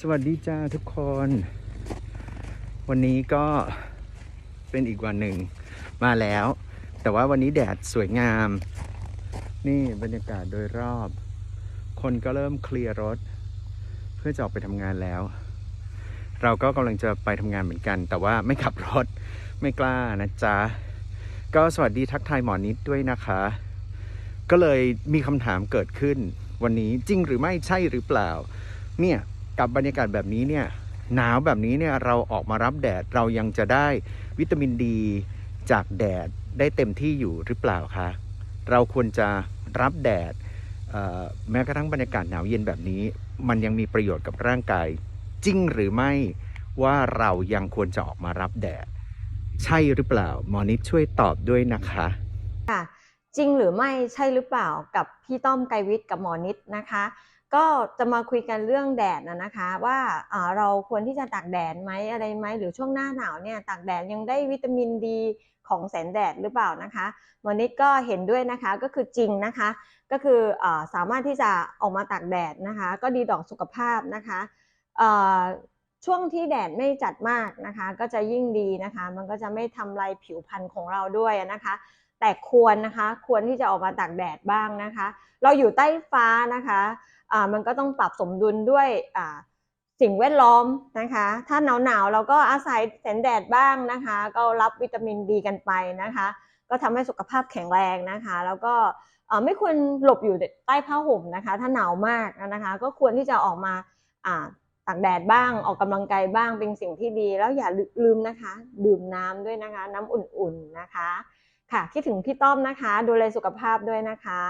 สวัสดีจ้าทุกคน วันนี้ก็เป็นอีกวันหนึ่งมาแล้ว แต่ว่าวันนี้แดดสวยงาม นี่บรรยากาศโดยรอบ คนก็เริ่มเคลียร์รถ เพื่อจะออกไปทำงานแล้ว เราก็กำลังจะไปทำงานเหมือนกัน แต่ว่าไม่ขับรถไม่กล้านะจ๊ะ ก็สวัสดีทักทายหมอนิดด้วยนะคะ ก็เลยมีคำถามเกิดขึ้นวันนี้จริงหรือไม่ใช่หรือเปล่า เนี่ย กับบรรยากาศแบบนี้เนี่ยหนาวแบบนี้เนี่ยเราออกมารับแดดเรายังจะได้วิตามินดีจากแดดได้เต็มที่อยู่หรือเปล่าคะเราควรจะรับแดดแม้กระทั่งบรรยากาศหนาวเย็นแบบนี้ มันยังมีประโยชน์กับร่างกาย จริงหรือไม่ว่าเรายังควรจะออกมารับแดด ใช่หรือเปล่าหมอนิดช่วยตอบด้วยนะคะค่ะจริงหรือไม่ใช่หรือเปล่ากับพี่ต้อมไกรวิทย์กับหมอนิดนะคะ ก็จะมาคุยกันเรื่องแดดนะนะคะ ว่าเราควรที่จะตากแดดไหมอะไรไหมหรือช่วงหน้าหนาวเนี่ยตากแดดยังได้วิตามินดีของแสงแดดหรือเปล่านะคะมอนิดก็เห็นด้วยนะคะก็คือจริงนะคะ ก็คืออสามารถที่จะออกมาตากแดดนะคะ ก็ดีต่อสุขภาพนะคะช่วงที่แดดไม่จัดมากนะคะ ก็จะยิ่งดีนะคะ มันก็จะไม่ทำลายผิวพรรณของเราด้วยนะคะ แต่ควรนะคะควรที่จะออกมาตากแดดบ้างนะคะ เราอยู่ใต้ฟ้านะคะ มันก็ต้องปรับสมดุลด้วยสิ่งแวดล้อมนะคะ ถ้าหนาวหนาวๆเราก็อาศัยแสงแดดบ้างนะคะ ก็รับวิตามินดีกันไปนะคะ ก็ทำให้สุขภาพแข็งแรงนะคะ แล้วก็ไม่ควรหลบอยู่ใต้ผ้าห่มนะคะ ถ้าหนาวมากนะคะ ก็ควรที่จะออกมาอ่าตากแดดบ้างออกกำลังกายบ้างเป็นสิ่งที่ดี แล้วอย่าลืมนะคะ ดื่มน้ำด้วยนะคะ น้ำอุ่นๆนะคะ ค่ะคิดถึงพี่ต้อมนะคะ ดูแลสุขภาพด้วยนะคะ